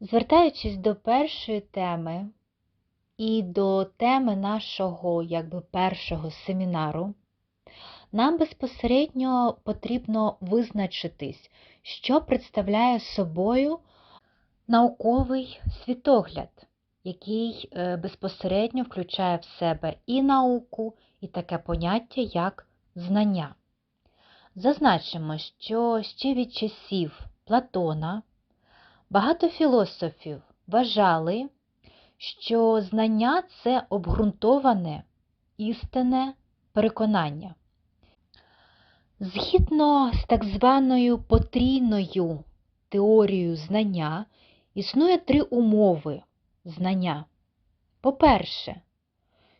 Звертаючись до першої теми і до теми нашого якби, першого семінару, нам безпосередньо потрібно визначитись, що представляє собою науковий світогляд, який е, безпосередньо включає в себе і науку, і таке поняття, як знання. Зазначимо, що ще від часів Платона багато філософів вважали, що знання це обґрунтоване істинне переконання. Згідно з так званою потрійною теорією знання, існує три умови знання. По-перше,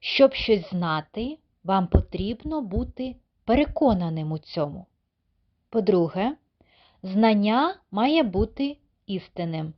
щоб щось знати, вам потрібно бути переконаним у цьому. По-друге, знання має бути істинним.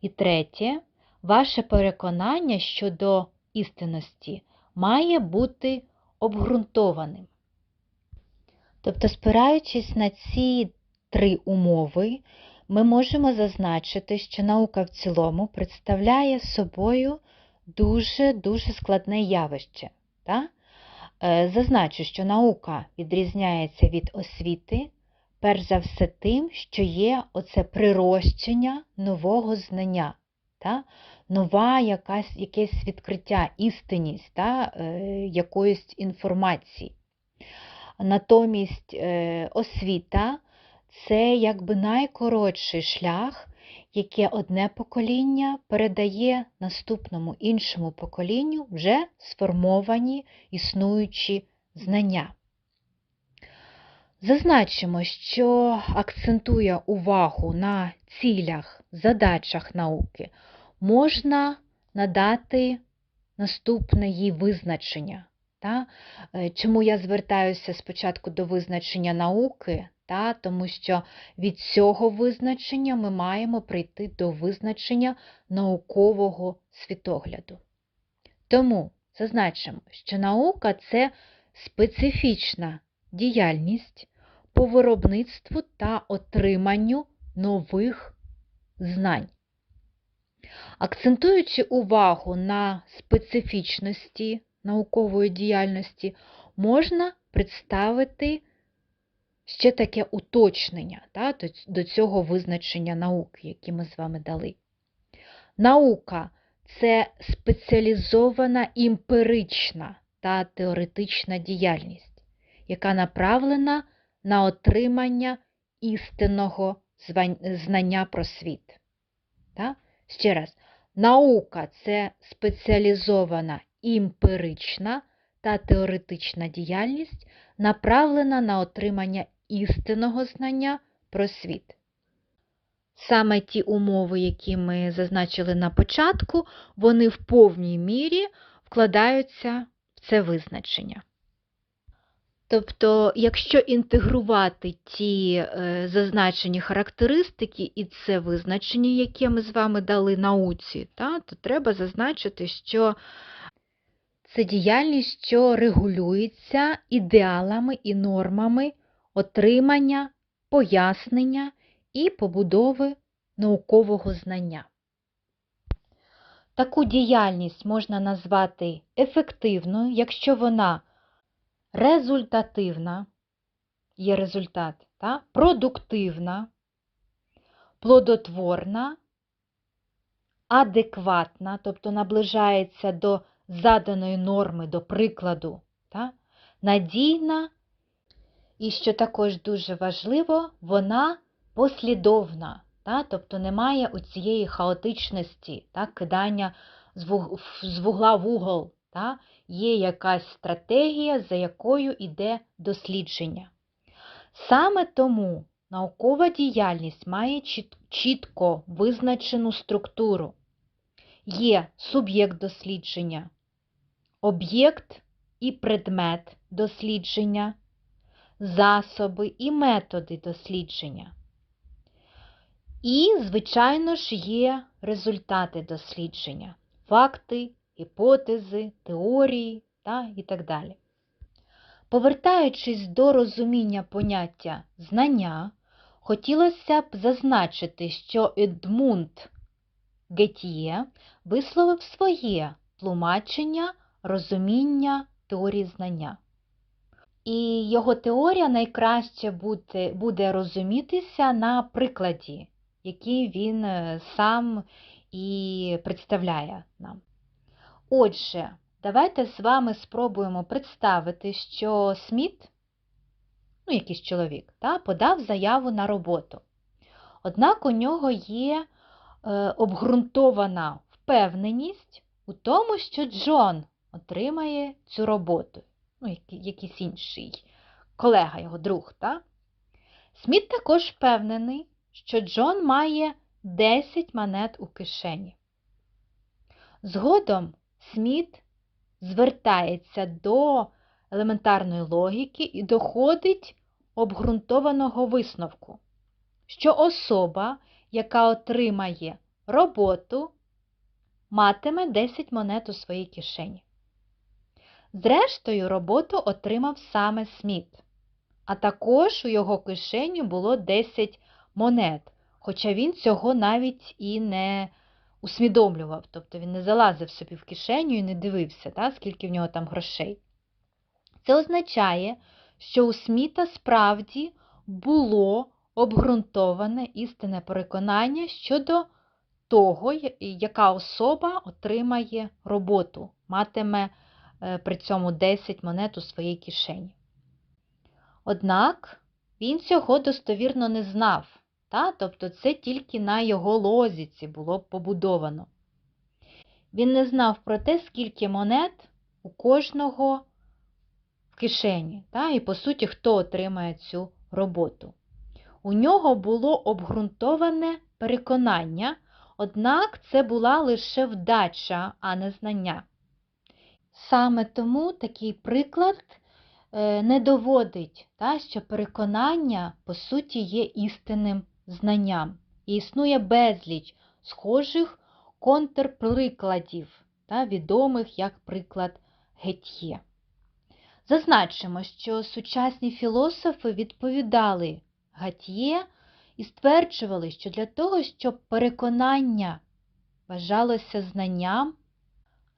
І третє, ваше переконання щодо істинності має бути обґрунтованим. Тобто, спираючись на ці три умови, ми можемо зазначити, що наука в цілому представляє собою дуже-дуже складне явище. Так? Е, Зазначу, що наука відрізняється від освіти, перш за все тим, що є оце прирощення нового знання, та? нова якась, якесь відкриття, істинність та? е, якоїсь інформації. Натомість е, освіта це якби найкоротший шлях, яке одне покоління передає наступному іншому поколінню вже сформовані існуючі знання. Зазначимо, що акцентує увагу на цілях, задачах науки, можна надати наступне її визначення. Та? Е, Чому я звертаюся спочатку до визначення науки? Та? Тому що від цього визначення ми маємо прийти до визначення наукового світогляду. Тому зазначимо, що наука це специфічна діяльність по виробництву та отриманню нових знань. Акцентуючи увагу на специфічності наукової діяльності, можна представити ще таке уточнення та, до- цього визначення науки, яке ми з вами дали. Наука це спеціалізована емпірична та теоретична діяльність, яка направлена на отримання істинного знання про світ. Та? Ще раз, наука це спеціалізована емпірична та теоретична діяльність, направлена на отримання істинного знання про світ. Саме ті умови, які ми зазначили на початку, вони в повній мірі вкладаються в це визначення. Тобто, якщо інтегрувати ті е, зазначені характеристики і це визначення, яке ми з вами дали науці, та, то треба зазначити, що це діяльність, що регулюється ідеалами і нормами отримання, пояснення і побудови наукового знання. Таку діяльність можна назвати ефективною, якщо вона результативна, є результат, та? продуктивна, плодотворна, адекватна, тобто наближається до заданої норми, до прикладу, та? надійна, і що також дуже важливо, вона послідовна, та? тобто немає оцієї хаотичності, та? кидання з вугла в угол. Та? Є якась стратегія, за якою йде дослідження. Саме тому наукова діяльність має чітко визначену структуру. Є суб'єкт дослідження, об'єкт і предмет дослідження, засоби і методи дослідження. І, звичайно ж, є результати дослідження, факти, гіпотези, теорії та і так далі. Повертаючись до розуміння поняття знання, хотілося б зазначити, що Едмунд Гетьє висловив своє тлумачення розуміння теорії знання. І його теорія найкраще буде, буде розумітися на прикладі, який він е, сам і представляє нам. Отже, давайте з вами спробуємо представити, що Сміт, ну, якийсь чоловік, та, подав заяву на роботу. Однак у нього є е, обґрунтована впевненість у тому, що Джон отримає цю роботу, ну, якийсь інший колега, його друг. Та? Сміт також впевнений, що Джон має 10 монет у кишені. Згодом Сміт звертається до елементарної логіки і доходить обґрунтованого висновку, що особа, яка отримає роботу, матиме 10 монет у своїй кишені. Зрештою, роботу отримав саме Сміт, а також у його кишені було 10 монет, хоча він цього навіть і не усвідомлював, тобто він не залазив собі в кишеню і не дивився, та, скільки в нього там грошей. Це означає, що у Сміта справді було обґрунтоване істинне переконання щодо того, яка особа отримає роботу, матиме е, при цьому 10 монет у своїй кишені. Однак він цього достовірно не знав, та? тобто це тільки на його лозіці було побудовано. Він не знав про те, скільки монет у кожного в кишені, та? і по суті, хто отримає цю роботу. У нього було обґрунтоване переконання, однак це була лише вдача, а не знання. Саме тому такий приклад е, не доводить, та, що переконання, по суті, є істинним знанням. І існує безліч схожих контрприкладів, та, відомих як приклад Гетьє. Зазначимо, що сучасні філософи відповідали Гатьє і стверджували, що для того, щоб переконання вважалося знанням,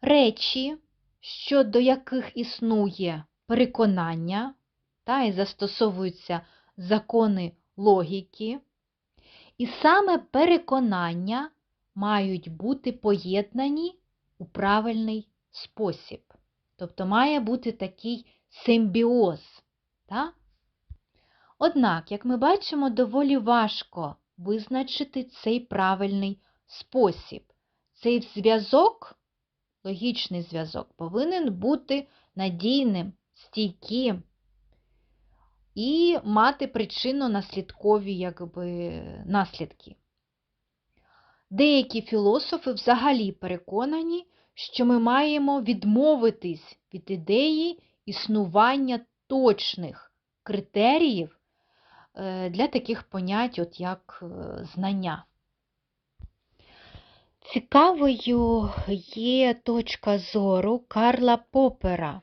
речі, щодо яких існує переконання, та і застосовуються закони логіки, і саме переконання мають бути поєднані у правильний спосіб. Тобто має бути такий симбіоз. Та? Однак, як ми бачимо, доволі важко визначити цей правильний спосіб. Цей зв'язок, логічний зв'язок, повинен бути надійним, стійким і мати причинно-наслідкові наслідки. Деякі філософи взагалі переконані, що ми маємо відмовитись від ідеї існування точних критеріїв е, для таких понять, от як е, знання. Цікавою є точка зору Карла Попера.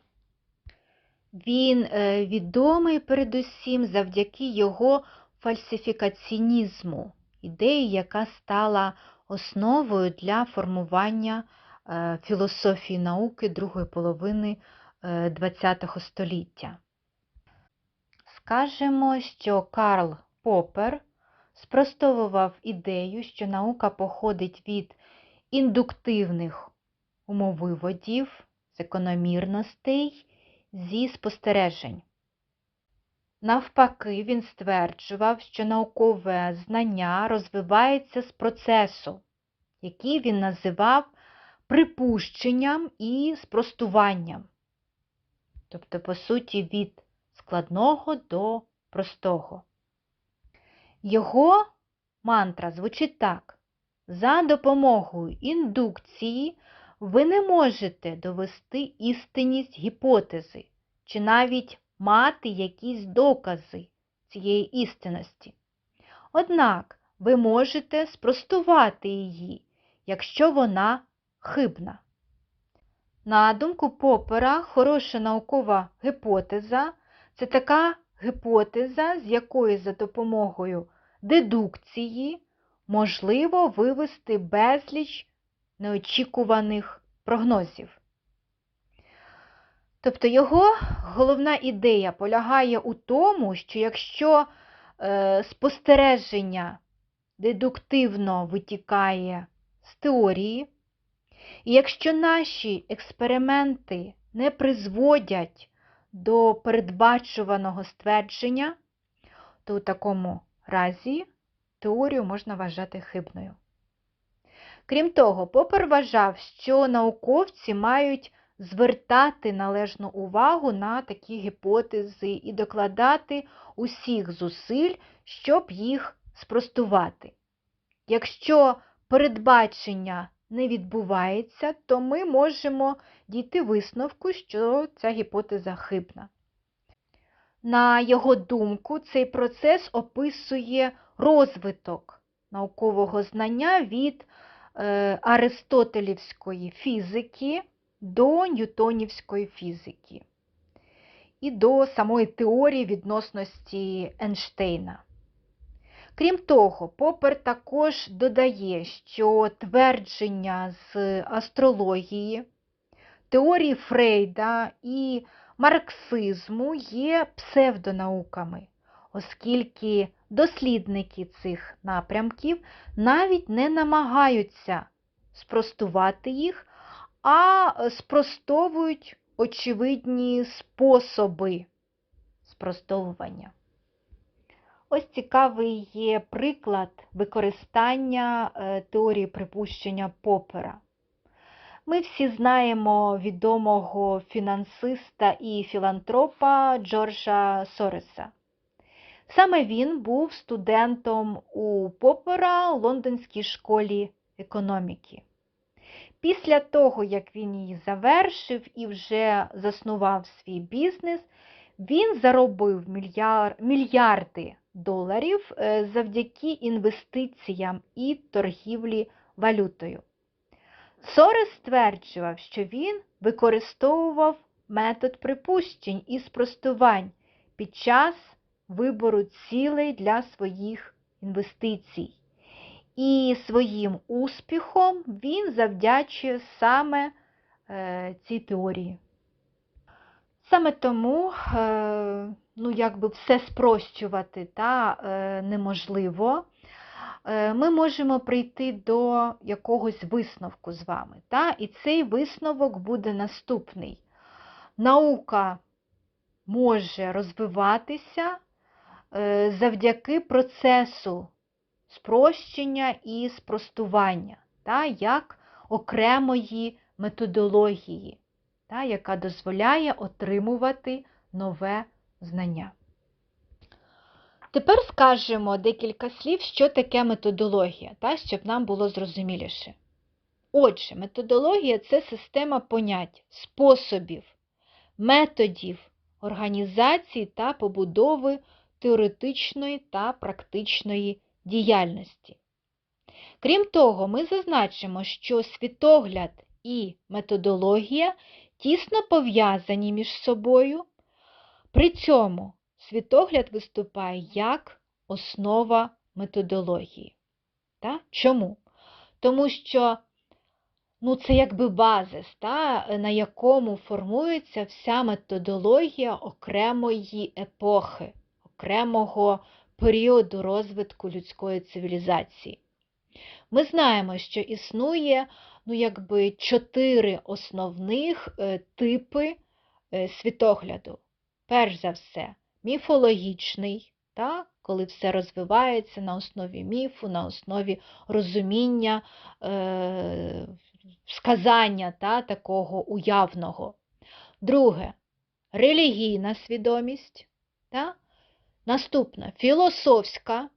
Він е, відомий передусім завдяки його фальсифікаціонізму, ідеї, яка стала основою для формування е, філософії науки другої половини ХХ століття. Скажемо, що Карл Попер спростовував ідею, що наука походить від індуктивних умовиводів, закономірностей зі спостережень. Навпаки, він стверджував, що наукове знання розвивається з процесу, який він називав припущенням і спростуванням. Тобто, по суті, від складного до простого. Його мантра звучить так. За допомогою індукції ви не можете довести істинність гіпотези чи навіть мати якісь докази цієї істинності. Однак ви можете спростувати її, якщо вона хибна. На думку Попера, хороша наукова гіпотеза це така гіпотеза, з якої за допомогою дедукції можливо вивести безліч неочікуваних прогнозів. Тобто його головна ідея полягає у тому, що якщо е, спостереження дедуктивно витікає з теорії, і якщо наші експерименти не призводять до передбачуваного ствердження, то у такому разі теорію можна вважати хибною. Крім того, Попер вважав, що науковці мають звертати належну увагу на такі гіпотези і докладати усіх зусиль, щоб їх спростувати. Якщо передбачення не відбувається, то ми можемо дійти висновку, що ця гіпотеза хибна. На його думку, цей процес описує розвиток наукового знання від аристотелівської фізики до ньютонівської фізики і до самої теорії відносності Ейнштейна. Крім того, Попер також додає, що твердження з астрології, теорії Фрейда і марксизму є псевдонауками, оскільки дослідники цих напрямків навіть не намагаються спростувати їх, а спростовують очевидні способи спростовування. Ось цікавий є приклад використання е, теорії припущення Попера. Ми всі знаємо відомого фінансиста і філантропа Джорджа Сореса. Саме він був студентом у Попера Лондонській школі економіки. Після того, як він її завершив і вже заснував свій бізнес, він заробив мільяр... мільярди доларів е, завдяки інвестиціям і торгівлі валютою. Сорес стверджував, що він використовував метод припущень і спростувань під час вибору цілей для своїх інвестицій. І своїм успіхом він завдячує саме е, цій теорії. Саме тому, е, ну, якби все спрощувати та, е, неможливо, е, ми можемо прийти до якогось висновку з вами. Та? І цей висновок буде наступний. Наука може розвиватися завдяки процесу спрощення і спростування, та, як окремої методології, та, яка дозволяє отримувати нове знання. Тепер скажемо декілька слів, що таке методологія, та, щоб нам було зрозуміліше. Отже, методологія це система понять, способів, методів організації та побудови теоретичної та практичної діяльності. Крім того, ми зазначимо, що світогляд і методологія тісно пов'язані між собою. При цьому світогляд виступає як основа методології. Та? Чому? Тому що ну, це якби базис, та, на якому формується вся методологія окремої епохи, окремого періоду розвитку людської цивілізації. Ми знаємо, що існує ну, якби, чотири основних е, типи е, світогляду. Перш за все, міфологічний, та, коли все розвивається на основі міфу, на основі розуміння, е, сказання та, такого уявного. Друге релігійна свідомість. Та? Наступна філософська.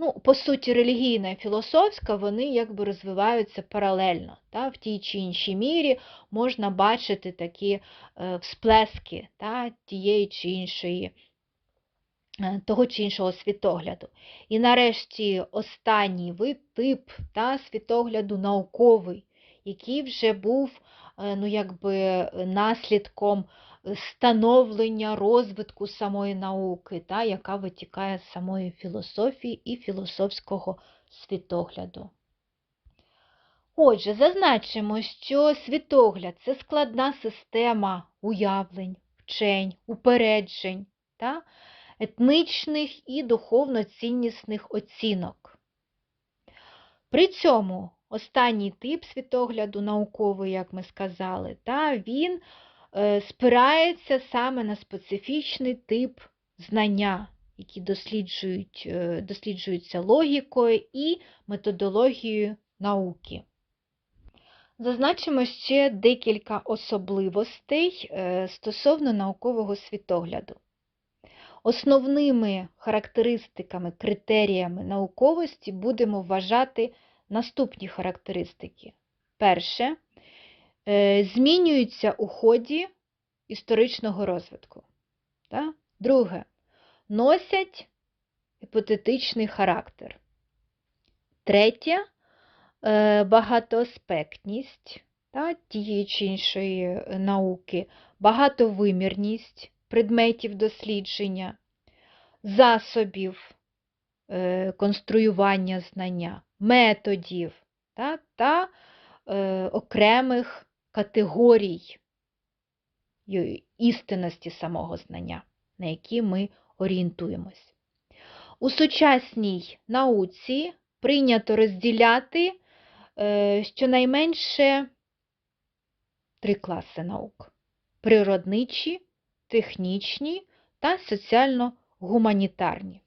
Ну, по суті, релігійна і філософська, вони якби розвиваються паралельно. Та? В тій чи іншій мірі можна бачити такі е, всплески та, тієї чи іншої, е, того чи іншого світогляду. І нарешті останній вид тип та, світогляду науковий, який вже був е, ну, якби, наслідком становлення розвитку самої науки, та, яка витікає з самої філософії і філософського світогляду. Отже, зазначимо, що світогляд це складна система уявлень, вчень, упереджень та етничних і духовно-ціннісних оцінок. При цьому останній тип світогляду науковий, як ми сказали, та він спирається саме на специфічний тип знання, які досліджують, е, досліджуються логікою і методологією науки. Зазначимо ще декілька особливостей е, стосовно наукового світогляду. Основними характеристиками, критеріями науковості будемо вважати наступні характеристики. Перше, е, змінюються у ході історичного розвитку. Так? Друге, носять гіпотетичний характер. Третє е, багатоаспектність та, тієї чи іншої е, науки, багатовимірність предметів дослідження, засобів е, конструювання знання, методів та, та е, окремих категорій істинності самого знання, на які ми орієнтуємось. У сучасній науці прийнято розділяти е, щонайменше три класи наук: природничі, технічні та соціально-гуманітарні.